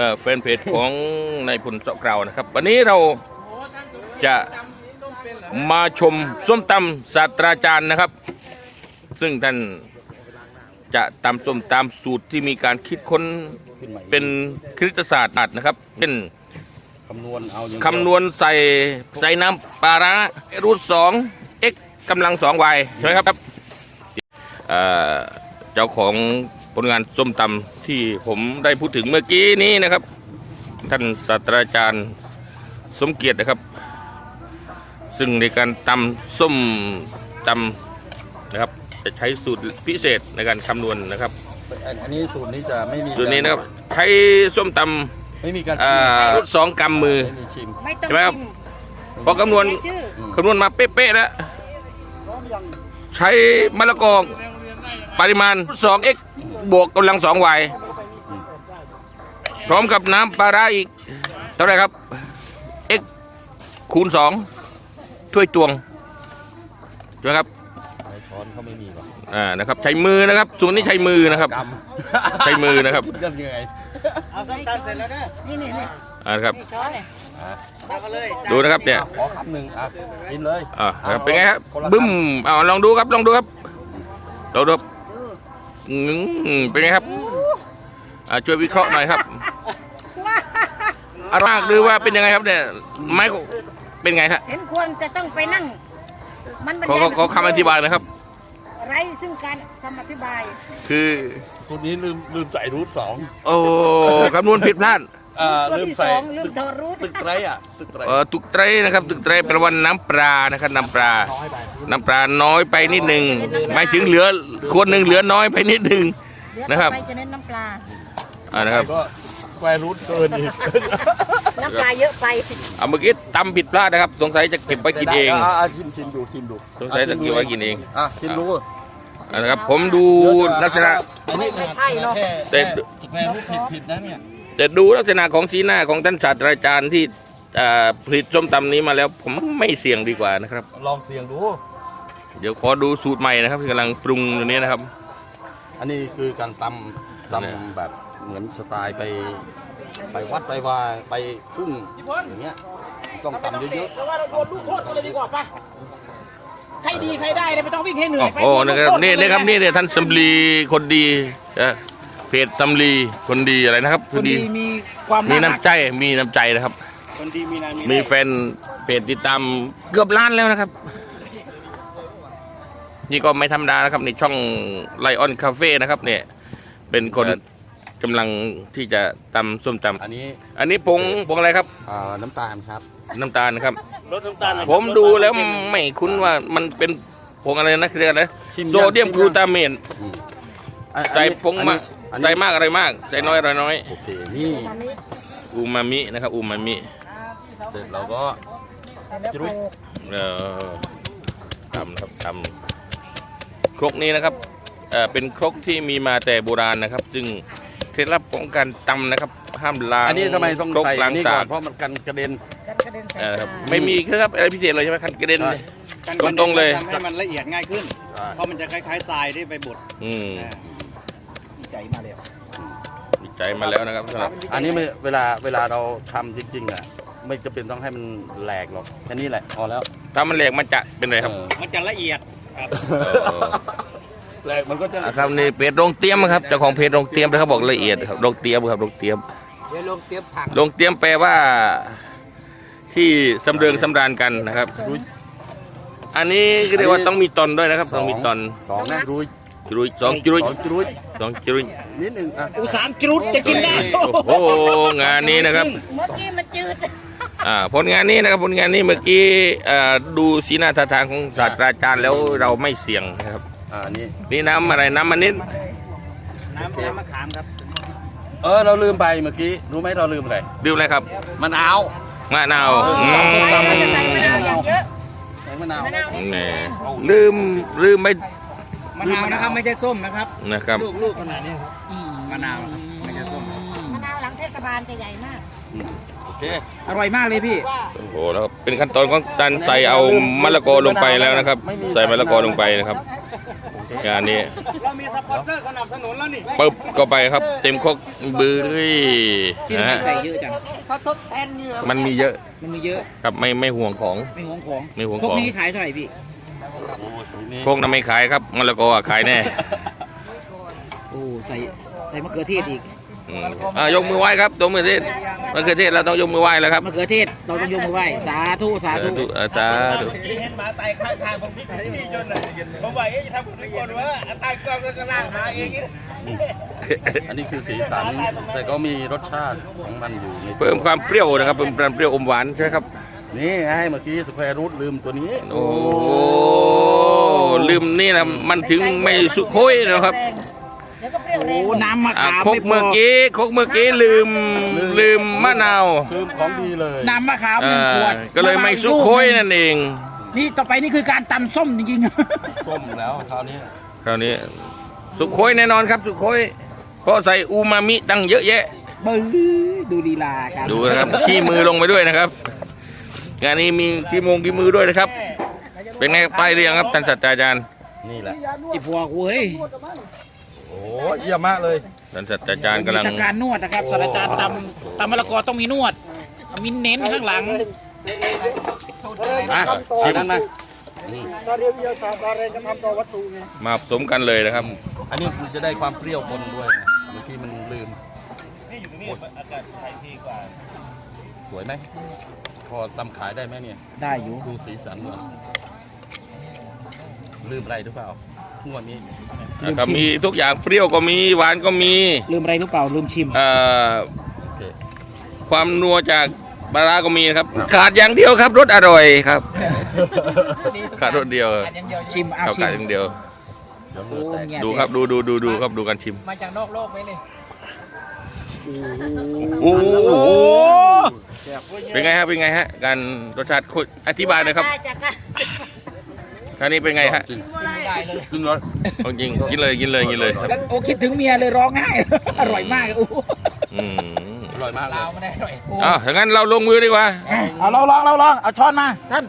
อ่อแฟนเพจของนายพลเจาะเกราวนะครับ วันนี้เราจะมาชมส้มตำศาสตราจารย์นะครับ ซึ่งท่านจะตำส้มตามสูตรที่มีการคิดค้นขึ้นมาอีกเป็นคณิตศาสตร์นะครับเช่นคำนวณเอาอย่างเดียวคำนวณใส่ใส่น้ำปลาร้ารูทสอง x กำลังสอง y ใช่ไหมครับเอ่อเจ้าของ ผลงานส้มตำที่ผมได้พูดถึงเมื่อกี้นี้นะครับ ท่านศาสตราจารย์สมเกียรตินะครับ ซึ่งในการตำส้มตำนะครับ จะใช้สูตรพิเศษในการคำนวณนะครับอันอันนี้สูตรนี้จะไม่มีสูตรนี้นะครับใช้ส้มตไม่มีการำเอ่อรูทสองกำมือไม่มีชิมไม่ต้องใช่ไหมครับชิมพอคำนวณใช้ชื่อคำนวณมาเป๊ะๆแล้วใช้มะละกอ ปริมาณ 2x บวกกำลัง 2y พร้อมกับน้ำปลาร้าอีก เท่าไหรครับ x คูณ 2 ถ้วยตวงใช่ไหมครับในช้อนเขาไม่มีหรอกอ่านะครับ ใช้มือนะครับส่วนนี้ใช้มือนะครับกำใช้มือนะครับคิดกันยังไงเอาส้มตำเสร็จแล้วนะนี่นี่นี่อ่านะครับนี่ช้อนเลยตักมาเลยดูนะครับเนี่ยอะขอคำหนึ่งอะกินเลยอ่านะครับเป็นไงครับคนละคำบึ้มเอาลองดูครับลองดูครับลองดูครับ อืมเป็นไงครับอ่าช่วยวิเคราะห์หน่อยครับอร่อยมากหรือว่าเป็นยังไงครับเนี่ยไม้เป็นไงครับเห็นควรจะต้องไปนั่ง มันบรรขอยายขอขอคำอธิบายหนะครับ ไรซึ่งการคำอธิบาย คือสูตรนี้ลืมลืมใส่รูทสอง โอ้คำนวณผิดพลาด อ่าตัวลืมที่ใส่สองลืมตึกถอดรูทตึกไตรอะตึกไตรเออตุกไตรนะครับตุกไตรแปลว่าน้ำปลานะครับน้ำปลา น้ำปลาน้อยไปนิดหนึ่งหมายถึงเหลือคนหนึ่งเหลือน้อยไปนิดหนึ่งเดี๋ยวนะครับต่อไปจะเน้นน้ำปลาอ่านะครับก็สแควร์รูทเกินอีกน้ำปลาเยอะไปเอาเมื่อกี้ตำผิดพลาดนะครับ สงสัยจะเก็บไว้กินเองะะชิมชิมดูชิมดูสงสัยจะเก็บไว้กินเองอะชิมดูอ่านะครับผมดูลักษณะอันนี้ไม่ใช่หรอกแค่แต่สแควร์รูทผิดผิดนะเนี่ย แต่ดูลักษณะของสีหน้าของท่านศาสตราจารย์ที่อ่าผลิตส้มตำนี้มาแล้ว ผมไม่เสี่ยงดีกว่านะครับ ลองเสี่ยงดู เดี๋ยวขอดูสูตรใหม่นะครับที่กำลังปรุงอยู่นี้นะครับ อันนี้คือการตำตเนี่ยำแบบเหมือนสไตล์ไป ไปวัดไปวาไปทุ่งอย่างเงี้ยต้องตำเยอะแต่ว่าเราโดนลูกโทษกันเลยดีกว่าปะใครดีใครได้เนี่ยไม่ต้องวิ่งให้เหนื่โอ้อยไปโหนะครับนี่นะครับนี่เนี่ยท่านสำลีคนดีนะ เพจสำลีคนดีอะไรนะครับคนดีมีความมีน่ารัน้ำกใจมีน้ำใจนะครับ คนดีมีน้ำมีแฟนเพจติดตามเกือบล้านแล้วนะครับ นี่ก็ไม่ธรรมดานะครับนี่ช่องไลออนคาเฟ่นะครับ เนี่ย เป็นคนกำลังที่จะตำส้มตๆอันนี้ำอันนี้ผงผงอะไรครับอ่าน้ำตาลครับ น้ำตาลนะครับรถน้ำตาลผมดูแล้วไม่คุ้นว่ามันเป็นผงอะไรนะเรียกอะไรชิมโซเดียมกลูตาเมน อืมอันใส่อันนี้ผงมาอันนี้ใส่มากอะไรมาก ใส่น้อยอะไรน้อย โอเคนี่อันนี้อูมามินะครับอูมามิเสร็จเราก็แล้วจุ๊ยโขลกเอ่อทำนะครับทำครกนี้นะครับเอ่อเป็นครกที่มีมาแต่โบราณนะครับซึ่งเคล็ดลับของการตำนะครับ ห้ามล้างอันนี้ทำไมต้องครกใส่ล้าอังนนี้สาก่อนกเพราะมันกันกระเด็น กันกระเด็นใส่เอ่อครับปลาไม่มีเคล็ดลับอะไรพิเศษเลยใช่ไหมคันกระเด็นใช่ เลย ตรงๆเลย ทำให้มันละเอียดง่ายขึ้น เพราะมันจะคล้ายๆทรายที่ไปบดอืม อ่า ดีใจมาแล้ววิจัยมาแล้วนะครับสำหรับอันนี้ไม่เวลาเวลาเราทำจริงๆอะไม่จำเป็นต้องให้มันแหลกหรอกแค่นี้แหละพอแล้วถ้ามันแหลกมันจะเป็นไรครับเออมันจะละเอียดครับแหลกมันก็จะอะครับนี่เพจโรงเตรียมครับเจ้าของเพจโรงเตรียมนะครับบอกละเอียดครับโรงเตรียมครับโรงเตรียมเดี๋ยวลงเตรียมผักโรงเตรียมแปลว่า ที่สำเริงสำราญกันนะครับอันนี้ก็เรียกว่าต้องมีตอนด้วยนะครับ ต้องมีตอนสองนะรุย จุรุยสองจุรุยสองจุรุยสองจุรุยนิดหนึ่งอะอุสามจรุดจะกินได้โอ้โหงานนี้นะครับ เมื่อกี้มันจืดอ่าผลงานนี้นะครับผลงานนี้เมื่อกี้อ่าดูสีหน้าท่าทางของศาสตราจารย์แล้วเราไม่เสี่ยงนะครับอ่าอันนี้นี่น้ำอะไรน้ำมันนิดน้ำน้ำมะขามครับ เออเราลืมไปเมื่อกี้รู้ไหมเราลืมอะไรดื่มอะไรครับมะนาวมะนาวอืมใส่มะนาวอย่างเยอะใส่มะนาวมะนาวนี่แหมลืมลืมไม่ มะนาวนะครับไม่ใช่ส้มนะครับนะครับลูกลูกขนาดนี้ครับมะนาวนะครับไม่ใช่ส้มมะนาวหลังเทศบาลจะใหญ่มาก โอเคอร่อยมากเลยพี่ว่าโอ้โหแล้วเป็นขั้นตอนของการใส่เอามะละกอลงไปแล้วนะครับ ใส่มะละกอลงไปนะครับโอเคงานนี้เรามีสปอนเซอร์สนับสนุนแล้วนี่ปึ๊บก็ไปครับ เต็มครกบื้อพี่นะทำไมฮะใส่เยอะจังเขาทดแทนเหยื่อมันมีเยอะมันมีเยอะครับไม่ไม่ห่วงของไม่ห่วงของไม่ห่วงพวกของนี้ขายเท่าไหร่พี่ โอ้ยนี่พวกนั้นไม่ขายครับมะละกออะขายแน่โอ้ใส่ใส่มะเขือเทศอีกอืมอะยกมือไหว้ครับตัวมือเทศมะเขือเทศเราต้องยกมือไหว้แล้วครับมะเขือเทศเราต้องยกมือไหว้สาธุสาสาธุธุอะสาธุเห็นหมาตายข้างทางผมที่นี่จนเลยผมว่าเอ๊ะจะทำผมทุกคนว่าตายกล้องแล้วก็ลากหมาเองนี่อันนี้คือสีสันแต่ก็มีรสชาติของมันอยู่ในตัว เพิ่มความเปรี้ยวนะครับเพิ่มความเปรี้ยวอมหวานใช่ไหมครับ นี่ให้เมื่อกี้สแควร์รูทลืมตัวนี้ โอ้ลืมนี่นะมันถึงไม่สุโคยนะครับเดี๋ยวก็เปรี้ยวแรโอ้งน้ำมะอะขามครกไม่พเมื่ออกี้ครกเมื่อกี้ลืมลืมมะนาวคือของดีเลยน้ำมะขามหเอ่นึ่งขอวดก็เลยไม่สุโคยนั่นเองนี่ต่อไปนี่คือการตำส้มจริงส้มแล้วคราวนี้คราวนี้สุโคยแน่นอนครับสุโคยเพราะใส่อูมามิตั้งเยอะแยะ ๆ บื้อดูลีลาการดูนะครับ ขี้มือลงไปด้วยนะครับ งานนี้มีขี้มงขี้มือด้วยนะครับ เป็นไงไปหรือยังครับท่านศาสตราจารย์นี่แหละไอ้พวกเว้ยโอ้ยเยี่ยมมากเลยท่านศาสตราจารย์กำลังมีการนวดนะครับศาสตราจารย์ตำตำมะละกอต้องมีนวด มีเน้นข้างหลังอะชิมนั้นนะตอนเรียนวิทยาศาสตร์อะไรก็ทำต่อวัตถุไงมาผสมกันเลยนะครับ อันนี้มันจะได้ความเปรี้ยวปนด้วยนะเมื่อกี้มันลืมนี่อยู่ตรงนี้อากาศถ่ายทีกว่า สวยไหม พอตำขายได้ไหมเนี่ย ได้อยู่ดูสีสันก่อนลืมอะไรหรือเปล่าทุกวันนี้นะครับมีทุกอย่างเปรี้ยวก็มีหวานก็มีลืมอะไรหรือเปล่าลืมชิม เอ่อโอเคความนัวจากปลาร้าก็มีนะครับ ขาดอย่างเดียวครับรสอร่อยครับ ขาดรสเดียวชิมเอาเขาชิขามดอย่างเดียว เดี๋ยวมืโอ้อแตกเงียดูครับดูดูดูดูครับดูกันชิม มาจากนอกโลกไหมนี่ โอ้โหเป็นไงฮะเป็นไงฮะ การรสชาติคุยอธิบายหน่อยครับได้จากกันคราวนี้เป็นไงฮะจริงไม่ได้เลยจริงเลยเอาจริงกินเลยกินเลยกินเลยครับโอ้คิดถึงเมียเลยร้องไห้ อร่อยมากโอ้อืมอร่อยมากเลยไม่ได้อร่อยอะถ้างั้นเราลงมือดีกว่าเอาลองลองลองลองเอาช้อนมาท่าน